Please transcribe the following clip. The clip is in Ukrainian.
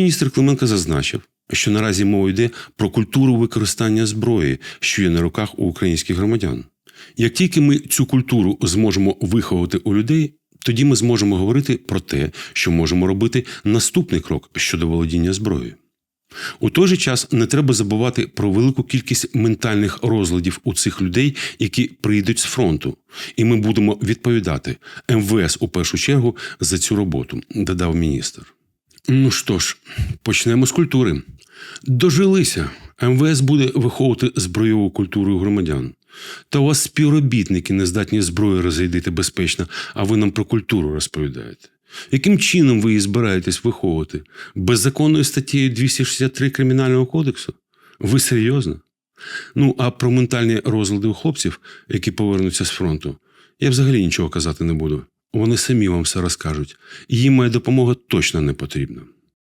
міністр Клименко зазначив, що наразі мова йде про культуру використання зброї, що є на руках у українських громадян. Як тільки ми цю культуру зможемо виховати у людей, тоді ми зможемо говорити про те, що можемо робити наступний крок щодо володіння зброєю. У той же час не треба забувати про велику кількість ментальних розладів у цих людей, які прийдуть з фронту, і ми будемо відповідати МВС у першу чергу за цю роботу, додав міністр. Ну що ж, почнемо з культури. Дожилися. МВС буде виховувати збройову культуру громадян. Та у вас співробітники не здатні зброю розрядити безпечно, а ви нам про культуру розповідаєте. Яким чином ви її збираєтесь виховувати? Беззаконною статтєю 263 Кримінального кодексу? Ви серйозно? Ну, а про ментальні розлади у хлопців, які повернуться з фронту, я взагалі нічого казати не буду. Вони самі вам все розкажуть, їм моя допомога точно не потрібна.